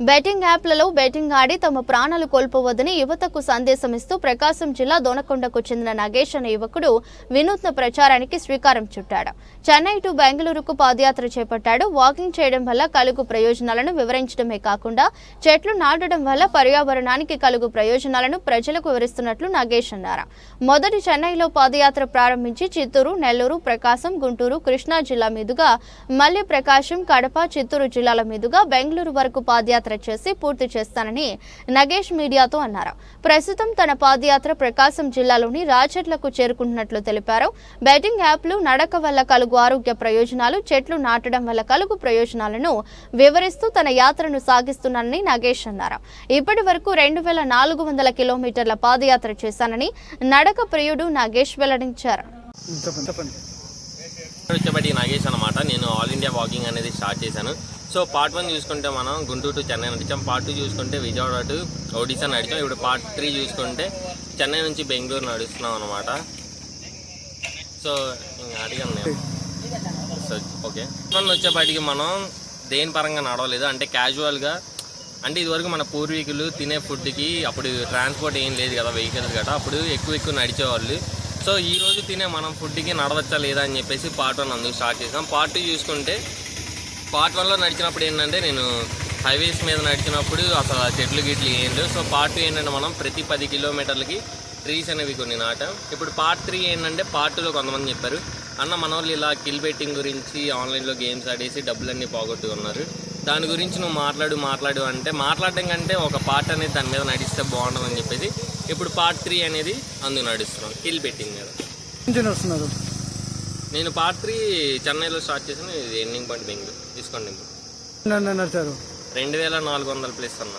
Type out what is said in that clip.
Betting యాప్లలో betting ఆడి తమ ప్రాణాలు కోల్పోవద్దని యువతకు సందేశం ఇస్తూ ప్రకాశం జిల్లా దోనకొండకు చెందిన నాగేష్ అనే యువకుడు వినూత్న ప్రచారానికి శ్రీకారం చుట్టాడు. చెన్నై టు బెంగళూరుకు పాదయాత్ర చేపట్టాడు. వాకింగ్ చేయడం వల్ల కలుగు ప్రయోజనాలను వివరించడమే కాకుండా చెట్లు నాటడం వల్ల పర్యావరణానికి కలుగు ప్రయోజనాలను ప్రజలకు వివరిస్తున్నట్లు నాగేష్ అన్నారు. మొదటి చెన్నైలో పాదయాత్ర ప్రారంభించి చిత్తూరు నెల్లూరు ప్రకాశం గుంటూరు కృష్ణా జిల్లా మీదుగా మళ్ళీ ప్రకాశం కడప చిత్తూరు జిల్లాల మీదుగా బెంగళూరు వరకు పాదయాత్ర చేసి పూర్తి చేస్తానని నగేష్ మీడియాతో అన్నారు. ప్రస్తుతం తన పాదయాత్ర ప్రకాశం జిల్లాలోని రాచెట్లకు చేరుకుంటున్నట్లు తెలిపారు. బెట్టింగ్ యాప్లు నడక వల్ల కలుగు ఆరోగ్య ప్రయోజనాలు చెట్లు నాటడం వల్ల కలుగు ప్రయోజనాలను వివరిస్తూ తన యాత్రను సాగిస్తున్నానని నగేష్ అన్నారు. ఇప్పటి వరకు రెండు వేల నాలుగు వందల కిలోమీటర్ల పాదయాత్ర చేశానని నడక ప్రియుడు నాగేష్ వెల్లడించారు. చెప్పండి వచ్చేపటి నాగేష్ అనమాట నేను ఆల్ ఇండియా వాకింగ్ అనేది స్టార్ట్ చేశాను. సో పార్ట్ వన్ చూసుకుంటే మనం గుంటూరు టు చెన్నై నడిచాం పార్ట్ టూ చూసుకుంటే విజయవాడ టు ఒడిశా నడిచాం. ఇప్పుడు పార్ట్ త్రీ చూసుకుంటే చెన్నై నుంచి బెంగళూరు నడుస్తున్నాం అనమాట సో ఇంకా అడిగాను నేను. So okay. వన్ వచ్చేపాటికి మనం దేని పరంగా నడవలేదు. అంటే క్యాజువల్గా అంటే ఇదివరకు మన పూర్వీకులు తినే ఫుడ్కి అప్పుడు ట్రాన్స్పోర్ట్ ఏం లేదు కదా వెహికల్స్ గట్రా అప్పుడు ఎక్కువ ఎక్కువ నడిచేవాళ్ళు. సో ఈరోజు తినే మనం ఫుడ్కి నడవచ్చా లేదా అని చెప్పేసి పార్ట్ వన్ అందుకు స్టార్ట్ చేసాం పార్ట్ టూ చూసుకుంటే పార్ట్ వన్లో నడిచినప్పుడు ఏంటంటే నేను హైవేస్ మీద నడిచినప్పుడు అసలు చెట్లు గిట్లు ఏం లేవు సో పార్ట్ టూ ఏంటంటే మనం ప్రతి పది కిలోమీటర్లకి ట్రీస్ అనేవి కొన్ని నాటాం. ఇప్పుడు పార్ట్ త్రీ ఏంటంటే పార్ట్ టూలో కొంతమంది చెప్పారు. అన్న మన వాళ్ళు ఇలా కిల్ బెట్టింగ్ గురించి ఆన్లైన్లో గేమ్స్ ఆడేసి డబ్బులన్నీ పోగొట్టుకున్నారు. దాని గురించి నువ్వు మాట్లాడు మాట్లాడు అంటే మాట్లాడడం కంటే ఒక పార్ట్ అనేది దాని మీద నడిస్తే బాగుంటుందని చెప్పేసి ఇప్పుడు పార్ట్ త్రీ అనేది అందుకు నడుస్తున్నాం. కిల్ బెట్టింగ్ మీద. నుంచి వస్తున్నారు? నేను పార్ట్ త్రీ చెన్నైలో స్టార్ట్ చేసిన ఇది ఎండింగ్ పాయింట్ బెంగళూరు తీసుకోండి నడిచారు. రెండు వేల నాలుగు వందల ప్లస్ అన్న.